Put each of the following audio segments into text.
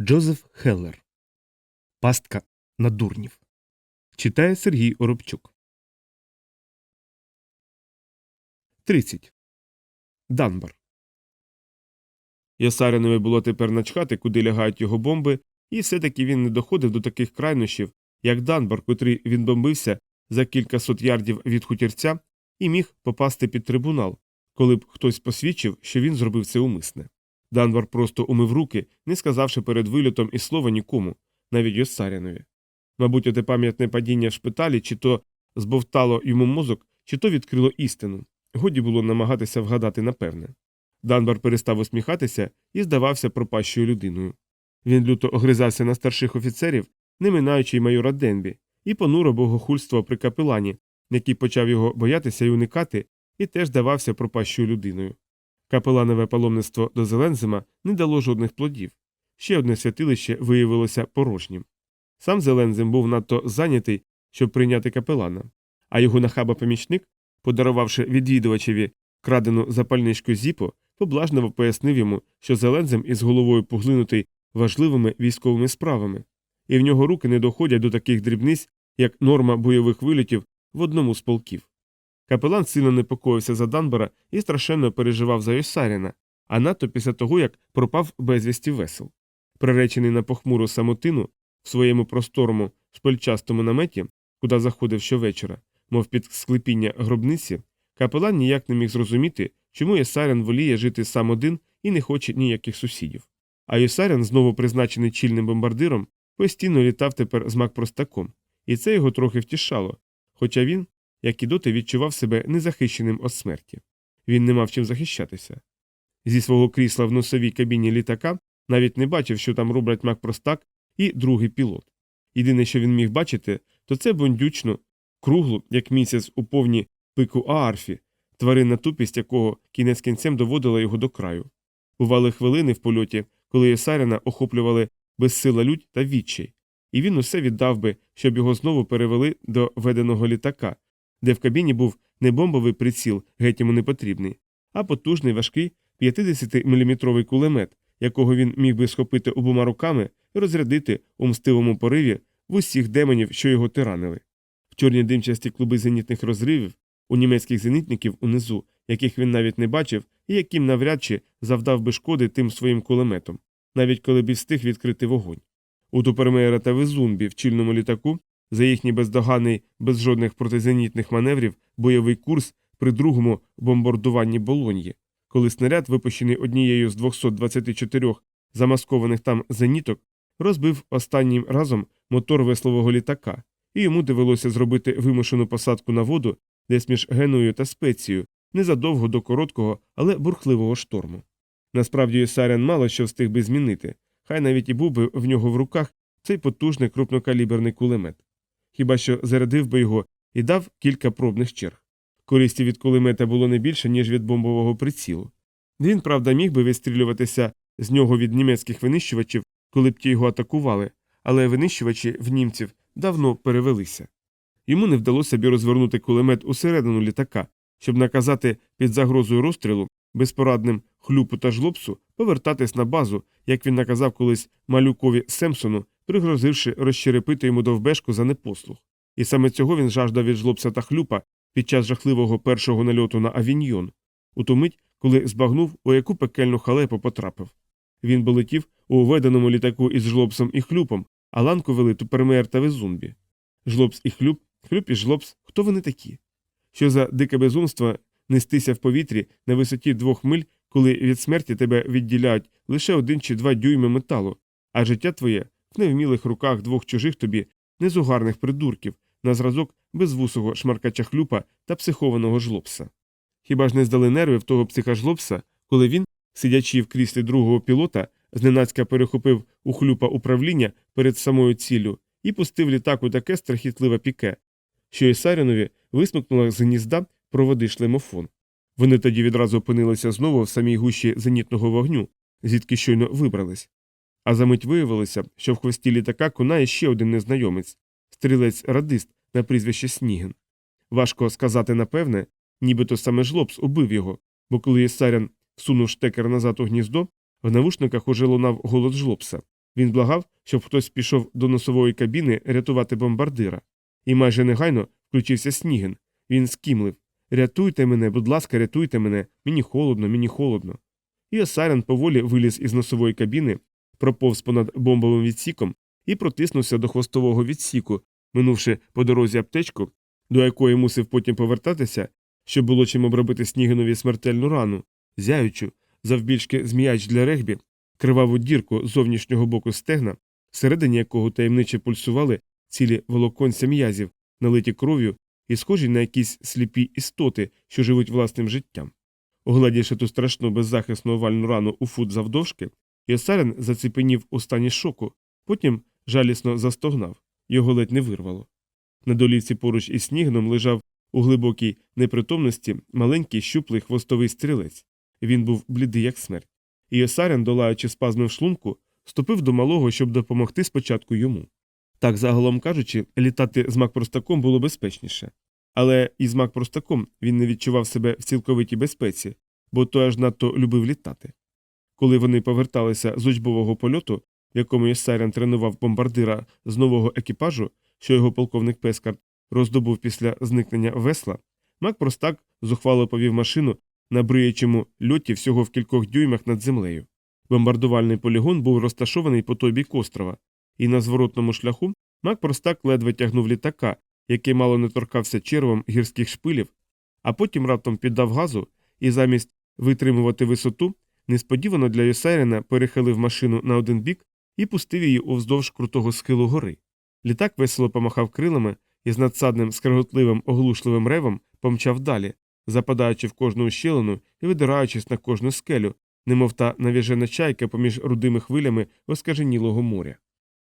Джозеф Хеллер. Пастка на дурнів. Читає Сергій Оробчук. 30. Данбар. Ясаринові було тепер начхати, куди лягають його бомби, і все-таки він не доходив до таких крайнощів, як Данбар, котрий він бомбився за кількасот ярдів від хутірця і міг попасти під трибунал, коли б хтось посвідчив, що він зробив це умисне. Данбар просто умив руки, не сказавши перед вильотом і слова нікому, навіть Йосарянові. Мабуть, оте пам'ятне падіння в шпиталі чи то збовтало йому мозок, чи то відкрило істину. Годі було намагатися вгадати напевне. Данбар перестав усміхатися і здавався пропащою людиною. Він люто огризався на старших офіцерів, не минаючи й майора Денбі, і понуро богохульство при капелані, який почав його боятися і уникати, і теж здавався пропащою людиною. Капеланове паломництво до Зелензима не дало жодних плодів. Ще одне святилище виявилося порожнім. Сам Зелензим був надто зайнятий, щоб прийняти капелана, а його нахаба помічник, подарувавши відвідувачеві крадену запальничку зіпо, поблажливо пояснив йому, що Зелензим із головою поглинутий важливими військовими справами, і в нього руки не доходять до таких дрібниць, як норма бойових вилітів в одному з полків. Капелан сильно непокоївся за Данбара і страшенно переживав за Йосаріна, а надто після того, як пропав безвісті весел. Приречений на похмуру самотину в своєму просторому шпильчастому наметі, куди заходив щовечора, мов під склепіння гробниці, капелан ніяк не міг зрозуміти, чому Єсарян воліє жити сам один і не хоче ніяких сусідів. А Єсарян, знову призначений чільним бомбардиром, постійно літав тепер з макпростаком, і це його трохи втішало, хоча він, як і доти, відчував себе незахищеним від смерті. Він не мав чим захищатися. Зі свого крісла в носовій кабіні літака навіть не бачив, що там роблять макпростак і другий пілот. Єдине, що він міг бачити, то це бондючну, круглу, як місяць у повні пику Аарфі, тваринна тупість якого кінець кінцем доводила його до краю. Бували хвилини в польоті, коли Єсаріна охоплювали безсила лють та відчай, і він усе віддав би, щоб його знову перевели до веденого літака, де в кабіні був не бомбовий приціл, геть йому не потрібний, а потужний важкий 50-мм кулемет, якого він міг би схопити обома руками і розрядити у мстивому пориві в усіх демонів, що його тиранили. В чорні димчасті клуби зенітних розривів, у німецьких зенітників унизу, яких він навіть не бачив, і яким навряд чи завдав би шкоди тим своїм кулеметом, навіть коли б встиг відкрити вогонь. У Тупермеєра та Везумбі в чільному літаку за їхній бездоганний, без жодних протизенітних маневрів бойовий курс при другому бомбардуванні Болоньї, коли снаряд, випущений однією з 224 замаскованих там зеніток, розбив останнім разом мотор веслового літака, і йому довелося зробити вимушену посадку на воду десь між Геною та спецією, незадовго до короткого, але бурхливого шторму. Насправді Сарян мало що встиг би змінити, хай навіть і був би в нього в руках цей потужний крупнокаліберний кулемет. Хіба що зарядив би його і дав кілька пробних черг. Користі від кулемета було не більше, ніж від бомбового прицілу. Він, правда, міг би вистрілюватися з нього від німецьких винищувачів, коли б ті його атакували, але винищувачі в німців давно перевелися. Йому не вдалося б розвернути кулемет усередину літака, щоб наказати під загрозою розстрілу безпорадним хлюпу та жлобсу повертатись на базу, як він наказав колись малюкові Семсону, пригрозивши розчерепити йому довбешку за непослух. І саме цього він жаждав від жлобса та хлюпа під час жахливого першого нальоту на авіньйон, у ту мить, коли збагнув, у яку пекельну халепу потрапив. Він би летів у веденому літаку із жлобсом і хлюпом, а ланку вели тупермеєр та везумбі. Жлобс і хлюп, хлюп і жлобс, хто вони такі? Що за дике безумство нестися в повітрі на висоті двох миль, коли від смерті тебе відділяють лише один чи два дюйми металу, а життя твоє в невмілих руках двох чужих тобі незугарних придурків на зразок безвусого шмаркача хлюпа та психованого жлобса. Хіба ж не здали нерви в того психа жлобса, коли він, сидячи в кріслі другого пілота, зненацька перехопив у хлюпа управління перед самою ціллю і пустив літак у таке страхітливе піке, що Ісарінові висмикнула з гнізда проводи шлемофон. Вони тоді відразу опинилися знову в самій гущі зенітного вогню, звідки щойно вибрались. А за мить виявилося, що в хвості літака кунає ще один незнайомець стрілець радист на прізвище Сніген. Важко сказати напевне, нібито саме жлобс убив його, бо коли Єсарян всунув штекер назад у гніздо, в навушниках уже лунав голос жлобса. Він благав, щоб хтось пішов до носової кабіни рятувати бомбардира. І майже негайно включився Сніген. Він скімлив Рятуйте мене, будь ласка, рятуйте мене, мені холодно, мені холодно. І Осарян поволі виліз із носової кабіни, проповз понад бомбовим відсіком і протиснувся до хвостового відсіку, минувши по дорозі аптечку, до якої мусив потім повертатися, щоб було чим обробити Снігенові смертельну рану, зяючу, завбільшки зміяч для регбі, криваву дірку зовнішнього боку стегна, всередині якого таємниче пульсували цілі волоконця м'язів, налиті кров'ю і схожі на якісь сліпі істоти, що живуть власним життям. Оглядівши ту страшну беззахисну овальну рану у фут завдовжки, Йосарин заціпенів у стані шоку, потім жалісно застогнав, його ледь не вирвало. На долівці поруч із снігном лежав у глибокій непритомності маленький щуплий хвостовий стрілець. Він був блідий, як смерть. І Йосарин, долаючи спазми в шлунку, ступив до малого, щоб допомогти спочатку йому. Так, загалом кажучи, літати з макпростаком було безпечніше. Але і з макпростаком він не відчував себе в цілковитій безпеці, бо той аж надто любив літати. Коли вони поверталися з учбового польоту, в якому Єсарян тренував бомбардира з нового екіпажу, що його полковник Пескар роздобув після зникнення весла, Мак Простак зухвало повів машину на бриючому льоті всього в кількох дюймах над землею. Бомбардувальний полігон був розташований по той бік острова, і на зворотному шляху Мак Простак ледве тягнув літака, який мало не торкався червом гірських шпилів, а потім раптом піддав газу і замість витримувати висоту, несподівано для Йосайрена перехилив машину на один бік і пустив її уздовж крутого схилу гори. Літак весело помахав крилами і з надсадним скреготливим оглушливим ревом помчав далі, западаючи в кожну ущелину і видираючись на кожну скелю, немов та навіжена чайка поміж рудими хвилями оскаженілого моря.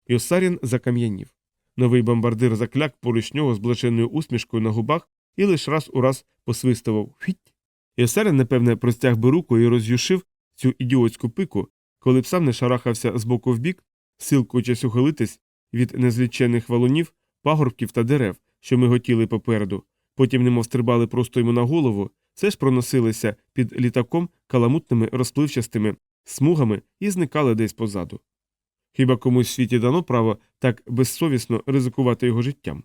Йосарін закам'янів. Новий бомбардир закляк поруч нього з блаженною усмішкою на губах і лиш раз у раз посвистував хвіть. Йосарін, напевне, простяг би руку і роз'юшив цю ідіотську пику, коли б сам не шарахався з боку в бік, силкуючись ухилитись від незлічених валунів, пагорбків та дерев, що миготіли попереду, потім немов стрибали просто йому на голову, все ж проносилися під літаком каламутними розпливчастими смугами і зникали десь позаду. Хіба комусь в світі дано право так безсовісно ризикувати його життям?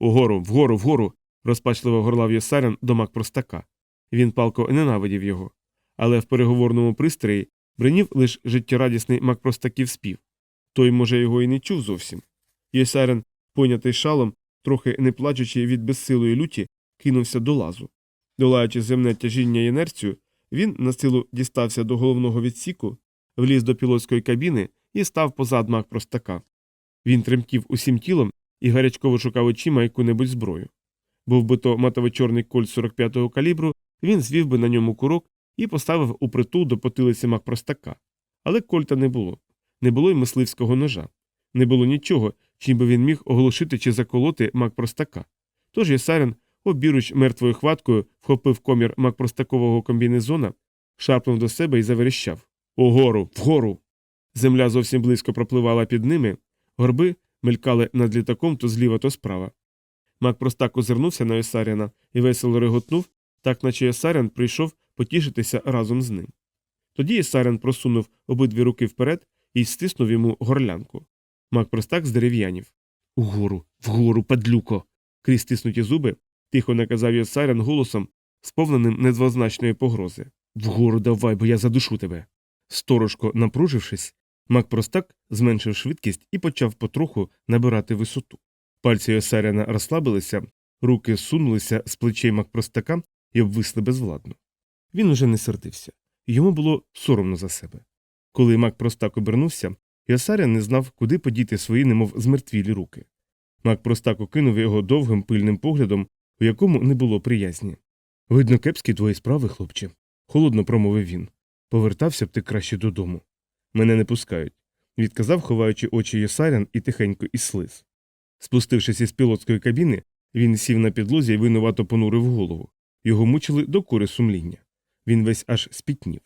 Угору, вгору, вгору. розпачливо горлав Єсарян до мак простака. Він палко ненавидів його. Але в переговорному пристрої бринів лише життєрадісний мак простаків спів. Той, може, його і не чув зовсім. Єсарян, понятий шалом, трохи не плачучи від безсилої люті, кинувся до лазу. Долаючи земне тяжіння і інерцію, він на силу дістався до головного відсіку, вліз до пілотської кабіни і став позад мак простака. Він тремтів усім тілом і гарячково шукав очима яку-небудь зброю. Був би то матово-чорний кольт 45-го калібру, він звів би на ньому курок і поставив у притул до потилиці мак простака. Але кольта не було. Не було й мисливського ножа. Не було нічого, чим би він міг оголошити чи заколоти мак простака. Тож Єсарин, обіруч мертвою хваткою, вхопив комір макпростакового комбінезона, шарпнув до себе і заверещав Угору, вгору. Земля зовсім близько пропливала під ними, горби мелькали над літаком то зліва, то справа. Мак простак озирнувся на Йосаряна і весело реготнув, так наче Йосарян прийшов потішитися разом з ним. Тоді Йосарян просунув обидві руки вперед і стиснув йому горлянку. Мак простак здерев'янів. Угору, вгору, падлюко. крізь стиснуті зуби, тихо наказав Йосарян голосом, сповненим недвозначної погрози. Вгору давай, бо я задушу тебе. Сторожко напружившись, Мак простак зменшив швидкість і почав потроху набирати висоту. Пальці Йосаряна розслабилися, руки сунулися з плечей Макпростака і обвисли безвладно. Він уже не сердився, йому було соромно за себе. Коли Макпростак обернувся, Йосарян не знав, куди подіти свої, немов змертвілі руки. Макпростак окинув його довгим пильним поглядом, у якому не було приязні. Видно, кепські твої справи, хлопче, холодно промовив він. Повертався б ти краще додому. Мене не пускають, відказав, ховаючи очі Йосарян і тихенько із слиз. Спустившись із пілотської кабіни, він сів на підлозі і винувато понурив голову. Його мучили докори сумління. Він весь аж спітнів.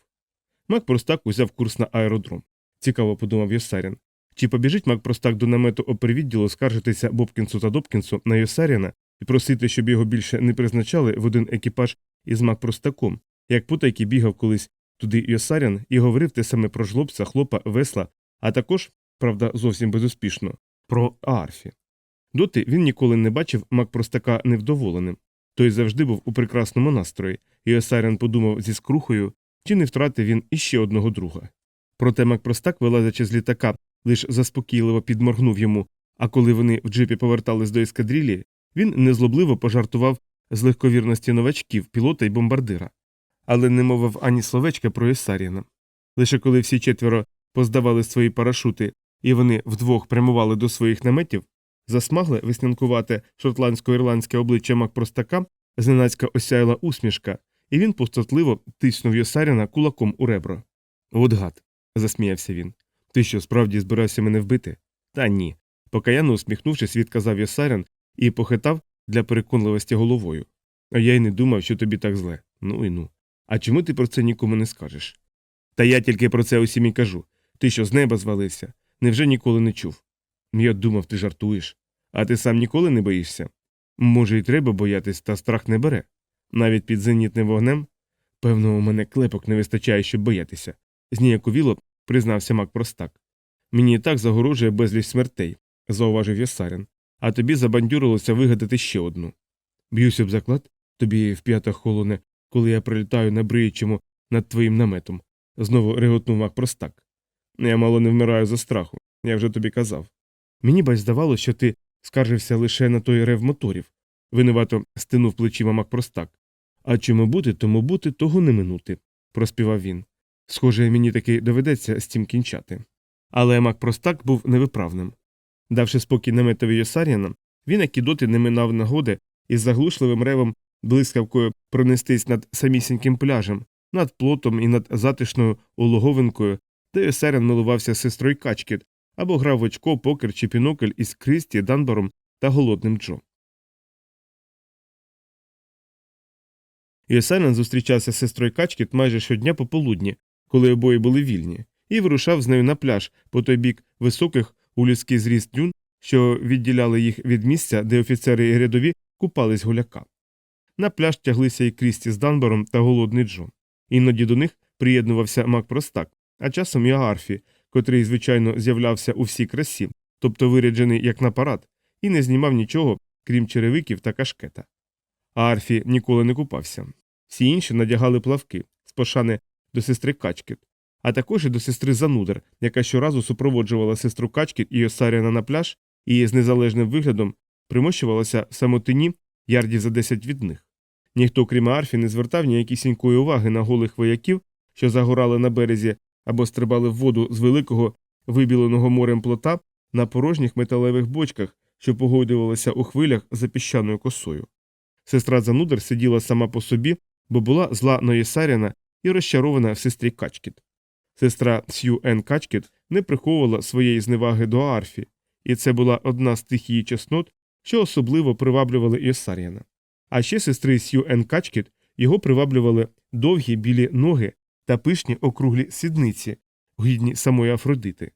Мак Простак узяв курс на аеродром. Цікаво подумав Йосарян. Чи побіжить Мак Простак до намету опервідділу скаржитися Бобкінсу та Добкінсу на Йосаряна і просити, щоб його більше не призначали в один екіпаж із Мак Простаком, як путайки бігав колись туди Йосарян і говорив те саме про жлобця, хлопа, весла, а також правда, зовсім безуспішно, про Аарфі. Доти він ніколи не бачив Макпростака невдоволеним. Той завжди був у прекрасному настрої, і Осарян подумав зі скрухою, чи не втратив він іще одного друга. Проте Макпростак, вилазячи з літака, лиш заспокійливо підморгнув йому, а коли вони в джипі повертались до ескадрилі, він незлобливо пожартував з легковірності новачків, пілота й бомбардира. Але не мовив ані словечка про Ісаріна. Лише коли всі четверо поздавали свої парашути і вони вдвох прямували до своїх наметів, засмагле веснянкувате шотландсько-ірландське обличчя Макпростака зненацька осяяла усмішка, і він пустотливо тиснув Йосаріна кулаком у ребро. От гад, засміявся він. Ти що, справді збирався мене вбити? Та ні. Покаяно усміхнувшись, відказав Йосарян і похитав для переконливості головою. А я й не думав, що тобі так зле. Ну і ну. А чому ти про це нікому не скажеш? Та я тільки про це усім і кажу. Ти що з неба звалився? Невже ніколи не чув? Я думав, ти жартуєш. А ти сам ніколи не боїшся? Може, й треба боятись, та страх не бере. Навіть під зенітним вогнем? Певно, у мене клепок не вистачає, щоб боятися. Зніяковіло признався Мак Простак. Мені і так загорожує безліч смертей, зауважив Ясарин. А тобі забандюрилося вигадати ще одну. Б'юся б заклад, тобі в п'ятах холоне, коли я прилітаю на бриючому над твоїм наметом, знову реготнув Мак Простак. Я мало не вмираю за страху, я вже тобі казав. Мені бач здавалося, що ти скаржився лише на той рев моторів, винувато стинув плечима Мак Простак. А чому бути, тому бути, того не минути, проспівав він. Схоже, мені таки доведеться з цим кінчати. Але Мак Простак був невиправним. Давши спокій наметові Йосаріана, він, як і доти не минав нагоди із заглушливим ревом блискавкою пронестись над самісіньким пляжем, над плотом і над затишною улоговинкою, де Йосаріан милувався сестрою Качкіт або грав в очко, покер чи пінокль із Крісті, Данбаром та голодним Джо. Йосаріан зустрічався з сестрою Качкіт майже щодня пополудні, коли обоє були вільні, і вирушав з нею на пляж по той бік високих у людський зріст дюн, що відділяли їх від місця, де офіцери і рядові купались гуляка. На пляж тяглися і Крісті з Данбором та голодний Джо. Іноді до них приєднувався Мак Простак, а часом і Арфі, котрий, звичайно, з'являвся у всій красі, тобто виряджений як на парад, і не знімав нічого, крім черевиків та кашкета. А Арфі ніколи не купався. Всі інші надягали плавки з пошани до сестри Качкіт, а також і до сестри Занудер, яка щоразу супроводжувала сестру Качкіт і Осаріана на пляж і з незалежним виглядом примощувалася в самотині ярдів за 10 від них. Ніхто, крім Арфі, не звертав ніякісінької уваги на голих вояків, що загорали на березі або стрибали в воду з великого вибіленого морем плота на порожніх металевих бочках, що погодювалися у хвилях за піщаною косою. Сестра Занудер сиділа сама по собі, бо була зла на Єсаріна і розчарована в сестрі Качкіт. Сестра Сью Ен Качкіт не приховувала своєї зневаги до Арфі, і це була одна з тих її чеснот, що особливо приваблювали Єсаріана. А ще сестри Сью Ен Качкіт його приваблювали довгі білі ноги та пишні округлі сідниці, гідні самої Афродити.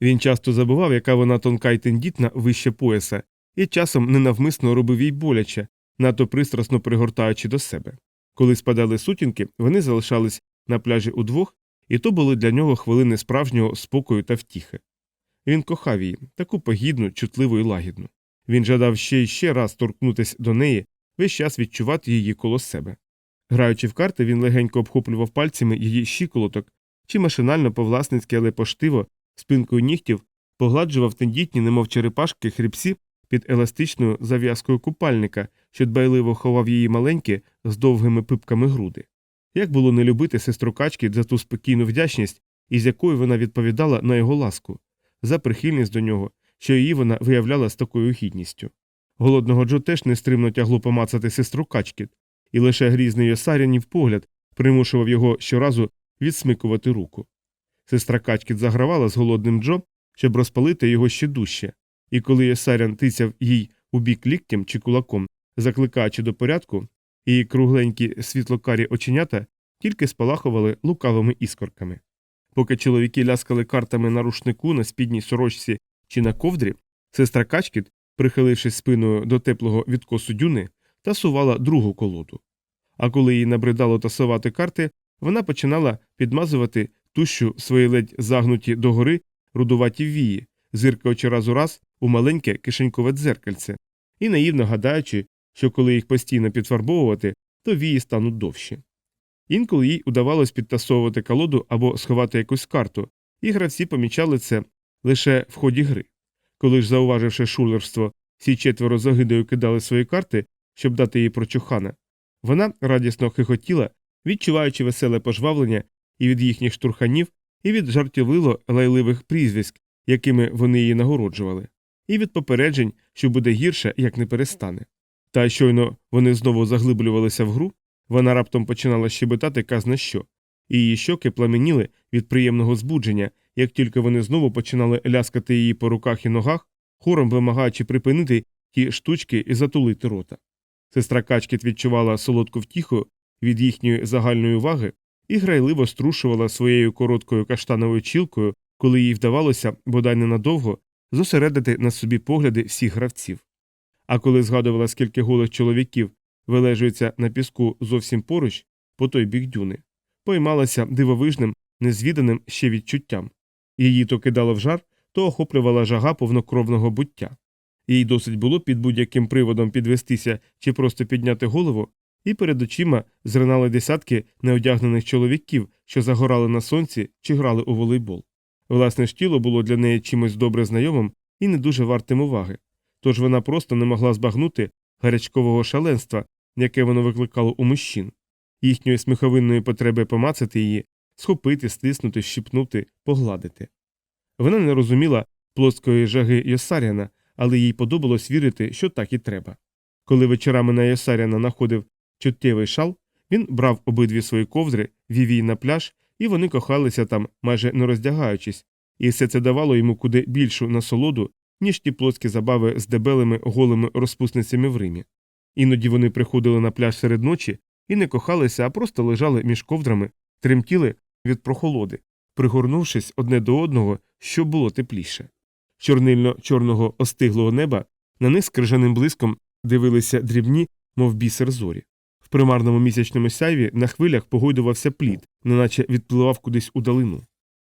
Він часто забував, яка вона тонка й тендітна вище пояса, і часом ненавмисно робив їй боляче, надто пристрасно пригортаючи до себе. Коли спадали сутінки, вони залишались на пляжі удвох, і то були для нього хвилини справжнього спокою та втіхи. Він кохав її, таку погідну, чутливу і лагідну. Він жадав ще й ще раз торкнутися до неї, весь час відчувати її коло себе. Граючи в карти, він легенько обхоплював пальцями її щиколоток чи машинально повласницьки, але поштиво, спинкою нігтів, погладжував тендітні, немов черепашки, хребці під еластичною зав'язкою купальника, що дбайливо ховав її маленькі з довгими пипками груди. Як було не любити сестру Качки за ту спокійну вдячність, із якою вона відповідала на його ласку, за прихильність до нього, що її вона виявляла з такою гідністю. Голодного Джо теж нестримно тягло помацати сестру Качкіт, і лише грізний Йосарянів погляд примушував його щоразу відсмикувати руку. Сестра Качкіт загравала з голодним Джо, щоб розпалити його ще дужче, і коли Йосарян тицяв їй у бік ліктям чи кулаком, закликаючи до порядку, її кругленькі світлокарі оченята тільки спалахували лукавими іскорками. Поки чоловіки ляскали картами на рушнику, на спідній сорочці чи на ковдрі, сестра Качкіт, прихилившись спиною до теплого відкосу дюни, тасувала другу колоду. А коли їй набридало тасувати карти, вона починала підмазувати тущу свої ледь загнуті догори рудуваті вії, зиркаючи раз у раз у маленьке кишенькове дзеркальце, і наївно гадаючи, що коли їх постійно підфарбовувати, то вії стануть довші. Інколи їй удавалось підтасовувати колоду або сховати якусь карту, і гравці помічали це лише в ході гри. Коли ж, зауваживши шулерство, всі четверо з огидою кидали свої карти, щоб дати їй прочухана, вона радісно хихотіла, відчуваючи веселе пожвавлення і від їхніх штурханів, і від жартівливо лайливих прізвиськ, якими вони її нагороджували, і від попереджень, що буде гірше, як не перестане. Та щойно вони знову заглиблювалися в гру, вона раптом починала щебетати казна що, і її щоки пламеніли від приємного збудження, як тільки вони знову починали ляскати її по руках і ногах, хором вимагаючи припинити ті штучки і затулити рота. Сестра Качкіт відчувала солодку втіху від їхньої загальної уваги і грайливо струшувала своєю короткою каштановою чілкою, коли їй вдавалося, бодай ненадовго, зосередити на собі погляди всіх гравців. А коли згадувала, скільки голих чоловіків вилежується на піску зовсім поруч, по той бік дюни, поймалася дивовижним, незвіданим ще відчуттям. Її то кидало в жар, то охоплювала жага повнокровного буття. Їй досить було під будь-яким приводом підвестися чи просто підняти голову, і перед очима зринали десятки неодягнених чоловіків, що загорали на сонці чи грали у волейбол. Власне ж тіло було для неї чимось добре знайомим і не дуже вартим уваги, тож вона просто не могла збагнути гарячкового шаленства, яке воно викликало у мужчин, їхньої сміховинної потреби помацати її, схопити, стиснути, щіпнути, погладити. Вона не розуміла плоскої жаги Йосаряна, але їй подобалось вірити, що так і треба. Коли вечорами на Йосаряна находив чуттєвий шал, він брав обидві свої ковдри, вів її на пляж, і вони кохалися там, майже не роздягаючись, і все це давало йому куди більшу насолоду, ніж ті плоскі забави з дебелими голими розпусницями в Римі. Іноді вони приходили на пляж серед ночі і не кохалися, а просто лежали між ковдрами, тремтіли від прохолоди, пригорнувшись одне до одного, щоб було тепліше. Чорнильно чорного остиглого неба на них з крижаним блиском дивилися дрібні, мов бісер зорі. В примарному місячному сяйві на хвилях погойдувався плід, неначе відпливав кудись у далину.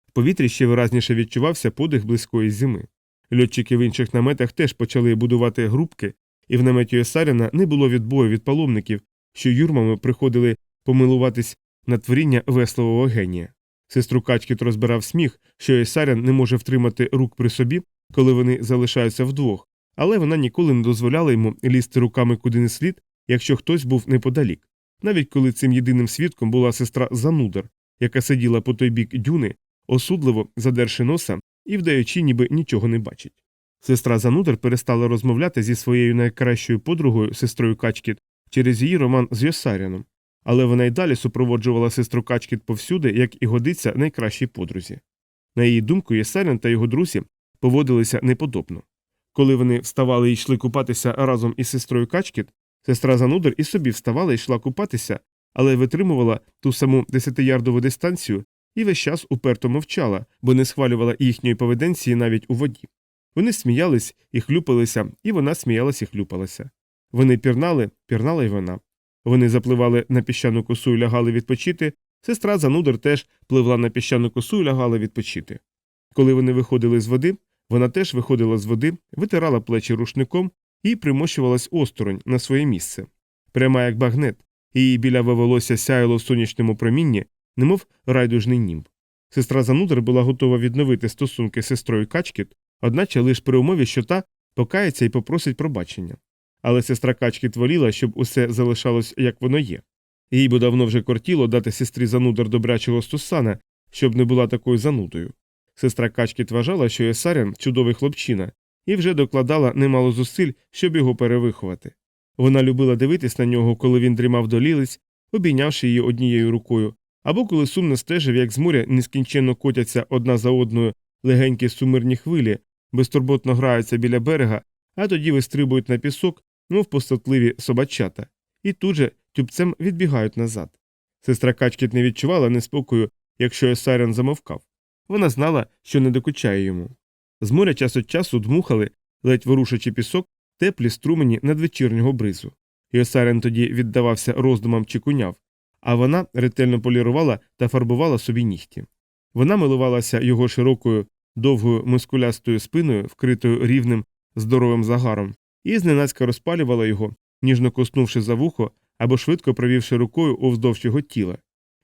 В повітрі ще виразніше відчувався подих близької зими. Льотчики в інших наметах теж почали будувати грубки, і в наметі Осаріна не було відбою від паломників, що юрмами приходили помилуватись на творіння веслового генія. Сестру Качкіт розбирав сміх, що Есарян не може втримати рук при собі, коли вони залишаються вдвох, але вона ніколи не дозволяла йому лізти руками куди не слід, якщо хтось був неподалік, навіть коли цим єдиним свідком була сестра Занудар, яка сиділа по той бік дюни, осудливо задерши носа і вдаючи, ніби нічого не бачить. Сестра Занудар перестала розмовляти зі своєю найкращою подругою, сестрою Качкіт, через її роман з Йосаряном, але вона й далі супроводжувала сестру Качкіт повсюди, як і годиться найкращій подрузі. На її думку, Єсарян та його друзі поводилися неподобно. Коли вони вставали і йшли купатися разом із сестрою Качкіт, сестра Занудер і собі вставала і йшла купатися, але витримувала ту саму десятиярдову дистанцію і весь час уперто мовчала, бо не схвалювала їхньої поведенції навіть у воді. Вони сміялись і хлюпалися, і вона сміялась і хлюпалася. Вони пірнали, пірнала й вона. Вони запливали на піщану косу і лягали відпочити. Сестра Занудер теж пливла на піщану косу і лягала відпочити. Коли вони виходили з води, вона теж виходила з води, витирала плечі рушником і примощувалась осторонь на своє місце. Пряма як багнет, її біляве волосся сяяло в сонячному промінні, немов райдужний німб. Сестра Занудер була готова відновити стосунки з сестрою Качкіт, одначе лише при умові, що та покається і попросить пробачення. Але сестра Качкіт воліла, щоб усе залишалось як воно є. Їй би давно вже кортіло дати сестрі Занудер добрячого стусана, щоб не була такою занудою. Сестра Качкіт вважала, що Есарян чудовий хлопчина, і вже докладала немало зусиль, щоб його перевиховати. Вона любила дивитись на нього, коли він дрімав до лілиць, обійнявши її однією рукою, або коли сумно стежив, як з моря нескінченно котяться одна за одною легенькі сумирні хвилі, безтурботно граються біля берега, а тоді вистрибують на пісок, мов постатливі собачата, і тут же тюбцем відбігають назад. Сестра Качкіт не відчувала неспокою, якщо Есарян замовкав. Вона знала, що не докучає йому. З моря час від часу дмухали, ледь ворушачи пісок, теплі струмені надвечірнього бризу. Йосарен тоді віддавався роздумам чи куняв, а вона ретельно полірувала та фарбувала собі нігті. Вона милувалася його широкою, довгою мускулястою спиною, вкритою рівним здоровим загаром, і зненацька розпалювала його, ніжно коснувши за вухо або швидко провівши рукою овздовж його тіла.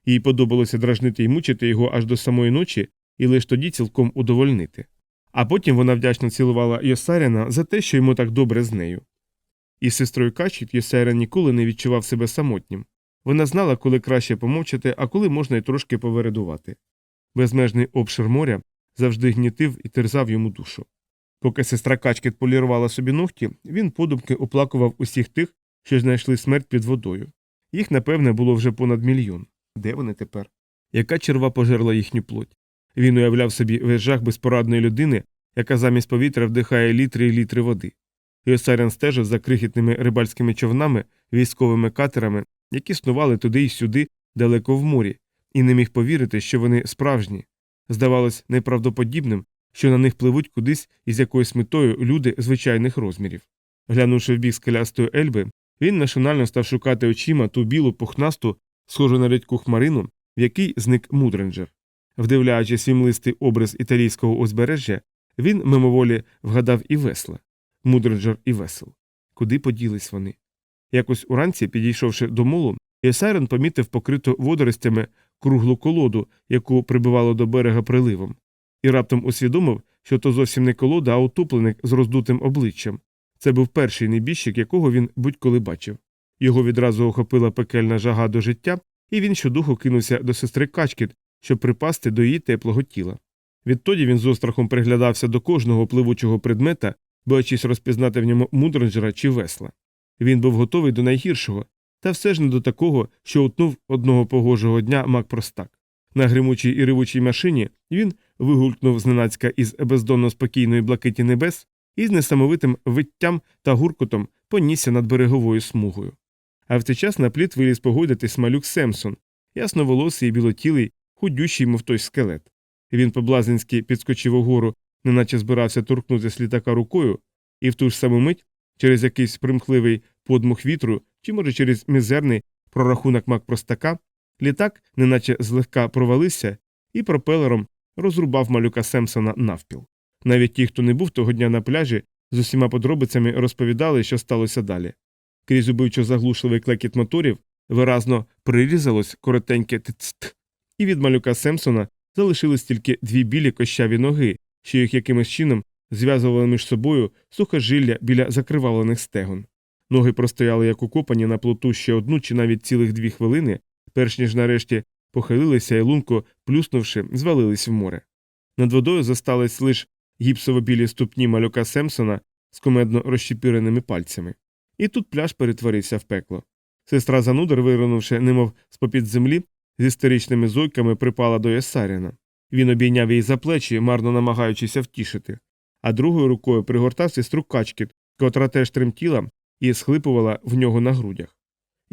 Їй подобалося дражнити й мучити його аж до самої ночі і лише тоді цілком удовольнити. А потім вона вдячно цілувала Йосаряна за те, що йому так добре з нею. Із сестрою Качіт Йосарян ніколи не відчував себе самотнім. Вона знала, коли краще помовчати, а коли можна й трошки повередувати. Безмежний обшир моря завжди гнітив і терзав йому душу. Поки сестра Качкіт полірувала собі ногті, він подумки оплакував усіх тих, що знайшли смерть під водою. Їх, напевне, було вже понад мільйон. Де вони тепер? Яка черва пожерла їхню плоть? Він уявляв собі весь жах безпорадної людини, яка замість повітря вдихає літри і літри води. Йосарян стежив за крихітними рибальськими човнами, військовими катерами, які снували туди й сюди, далеко в морі, і не міг повірити, що вони справжні. Здавалось неправдоподібним, що на них пливуть кудись із якоюсь метою люди звичайних розмірів. Глянувши в бік скелястої ельби, він машинально став шукати очима ту білу пухнасту, схожу на рідку хмарину, в якій зник Мудренджер. Вдивляючи свімлистий образ італійського узбережжя, він мимоволі вгадав і весла Мудренджер і весел. Куди поділись вони? Якось уранці, підійшовши до молу, Єсайрон помітив покриту водоростями круглу колоду, яку прибивало до берега приливом, і раптом усвідомив, що то зовсім не колода, а утопленик з роздутим обличчям. Це був перший небіжчик, якого він будь-коли бачив. Його відразу охопила пекельна жага до життя, і він щодуху кинувся до сестри Качкіт, щоб припасти до її теплого тіла. Відтоді він з острахом приглядався до кожного пливучого предмета, боячись розпізнати в ньому мудренджера чи весла. Він був готовий до найгіршого, та все ж не до такого, що утнув одного погожого дня мак простак. На гримучій і ривучій машині він вигулькнув зненацька із бездонно спокійної блакиті небес і з несамовитим виттям та гуркотом понісся над береговою смугою. А в цей час на пліт виліз погодитись малюк Семсон, ясноволосий і білотілий, худющий, мов той скелет. Він поблазинськи підскочив угору, неначе збирався торкнутися літака рукою, і в ту ж саму мить, через якийсь примхливий подмух вітру, чи, може, через мізерний прорахунок мак простака, літак, неначе злегка провалився, і пропелером розрубав малюка Семсона навпіл. Навіть ті, хто не був того дня на пляжі, з усіма подробицями розповідали, що сталося далі. Крізь убивчо заглушливий клекіт моторів виразно прирізалось коротеньке тцт, і від малюка Семсона залишились тільки дві білі кощаві ноги, що їх якимось чином зв'язували між собою сухожилля біля закривавлених стегон. Ноги простояли як укопані на плоту ще одну чи навіть цілих дві хвилини, перш ніж нарешті похилилися і лунко, плюснувши, звалились в море. Над водою зостались лише гіпсово-білі ступні малюка Семсона з комедно розщепіреними пальцями. І тут пляж перетворився в пекло. Сестра Занудер, виринувши, немов з попід землі, з істеричними зойками припала до Єсаріна. Він обійняв її за плечі, марно намагаючися втішити, а другою рукою пригортав сестру Качкіт, котра теж тремтіла і схлипувала в нього на грудях.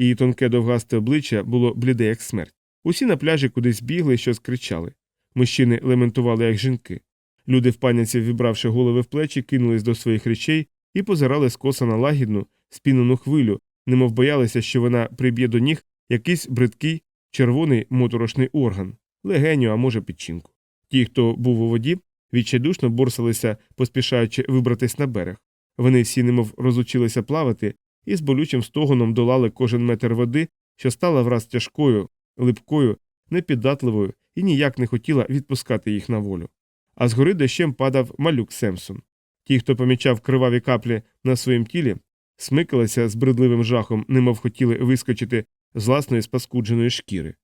Її тонке довгасте обличчя було бліде, як смерть. Усі на пляжі кудись бігли щось кричали. Мужчини лементували, як жінки. Люди в паніці, вібравши голови в плечі, кинулись до своїх речей і позирали скоса на лагідну, спінену хвилю, немов боялися, що вона приб'є до ніг якийсь бридкий червоний моторошний орган, легеню, а може печінку. Ті, хто був у воді, відчайдушно борсалися, поспішаючи вибратись на берег. Вони всі немов розучилися плавати і з болючим стогоном долали кожен метр води, що стала враз тяжкою, липкою, непіддатливою і ніяк не хотіла відпускати їх на волю. А згори дощем падав малюк Семсон. Ті, хто помічав криваві каплі на своїм тілі, смикалися з бредливим жахом, немов хотіли вискочити з власної спаскудженої шкіри.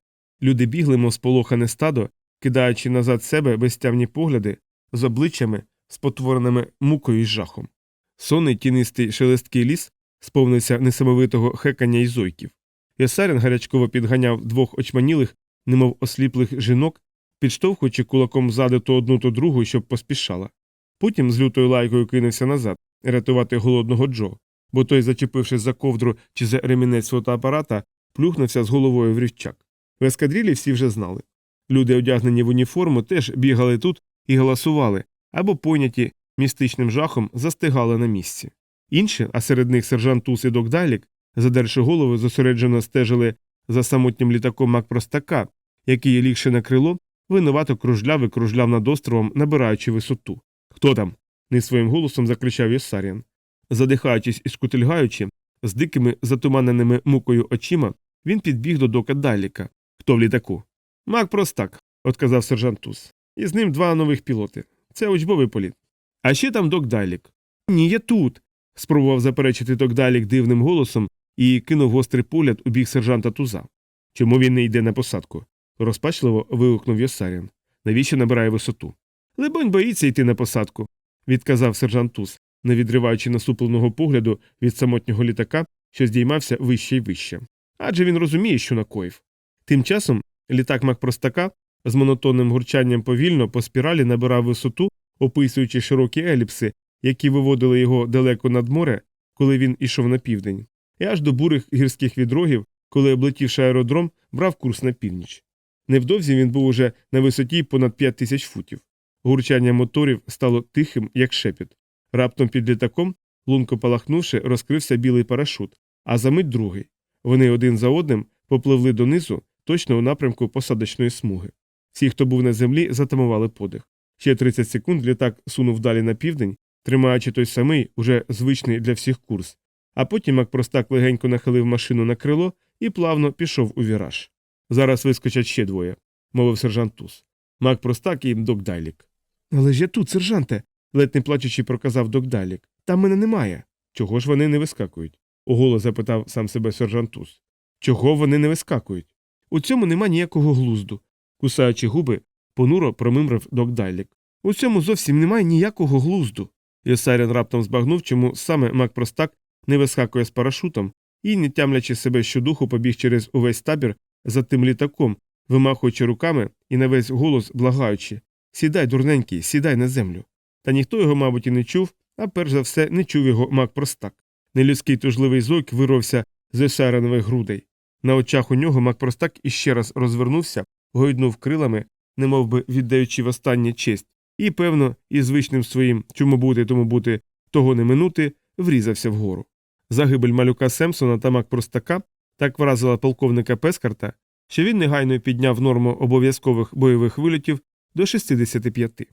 Люди бігли, мов сполохане стадо, кидаючи назад себе безтявні погляди з обличчями, спотвореними мукою й жахом. Сонний тінистий шелесткий ліс сповнився несамовитого хекання й зойків. Ясарин гарячково підганяв двох очманілих, немов осліплих жінок, підштовхуючи кулаком ззаду то одну, то другу, щоб поспішала. Потім з лютою лайкою кинувся назад рятувати голодного Джо, бо той, зачепившись за ковдру чи за ремінець фотоапарата, плюхнувся з головою в рівчак. В ескадрилі всі вже знали. Люди, одягнені в уніформу, теж бігали тут і галасували або пойняті містичним жахом застигали на місці. Інші, а серед них сержант Тус і докдайлік, задерши голови, зосереджено стежили за самотнім літаком Макпростака, який, лігши на крило, винувато кружляв і кружляв над островом, набираючи висоту. Хто там? не своїм голосом закричав Йосаріан. Задихаючись і скутильгаючи, з дикими затуманеними мукою очима, він підбіг до дока Даліка. Хто в літаку? Мак простак, отказав сержант Туз. І з ним два нових пілоти. Це учбовий політ. А ще там док Дайлік. Ні, я тут. Спробував заперечити док Дайлік дивним голосом і кинув гострий погляд у бік сержанта Туза. Чому він не йде на посадку? розпачливо вигукнув Йосаріан. Навіщо набирає висоту? Либонь боїться йти на посадку, відказав сержант Туз, не відриваючи насупленого погляду від самотнього літака, що здіймався вище й вище. Адже він розуміє, що накоїв. Тим часом літак Макпростака з монотонним гурчанням повільно по спіралі набирав висоту, описуючи широкі еліпси, які виводили його далеко над море, коли він ішов на південь, і аж до бурих гірських відрогів, коли, облетівши аеродром, брав курс на північ. Невдовзі він був уже на висоті понад 5 тисяч футів. Гурчання моторів стало тихим, як шепіт. Раптом під літаком, лунко палахнувши, розкрився білий парашут, а за мить другий. Вони один за одним попливли донизу, точно у напрямку посадочної смуги. Всі, хто був на землі, затамували подих. Ще 30 секунд літак сунув далі на південь, тримаючи той самий, уже звичний для всіх курс. А потім Макпростак легенько нахилив машину на крило і плавно пішов у віраж. Зараз вискочать ще двоє, мовив сержант Туз. Мак Простак і док Дайлік. Але ж я тут, сержанте, ледь не плачучи, проказав док Дайлік. Там мене немає. Чого ж вони не вискакують? уголо запитав сам себе сержант Туз. Чого вони не вискакують? У цьому нема ніякого глузду. Кусаючи губи, понуро промимрив док Дайлік. У цьому зовсім немає ніякого глузду. Йосарін раптом збагнув, чому саме Мак Простак не вискакує з парашутом і, не тямлячи себе щодуху, побіг через увесь табір за тим літаком, вимахуючи руками і на весь голос благаючи Сідай, дурненький, сідай на землю. Та ніхто його, мабуть, і не чув, а перш за все не чув його мак простак. Нелюдський тужливий зойк вирвався з осяренових грудей. На очах у нього мак простак іще раз розвернувся, гойднув крилами, немов би віддаючи востаннє честь, і, певно, із звичним своїм чому бути, тому бути, того не минути, врізався вгору. Загибель малюка Семсона та мак простака так вразила полковника Пескарта, що він негайно підняв норму обов'язкових бойових вильотів до 65.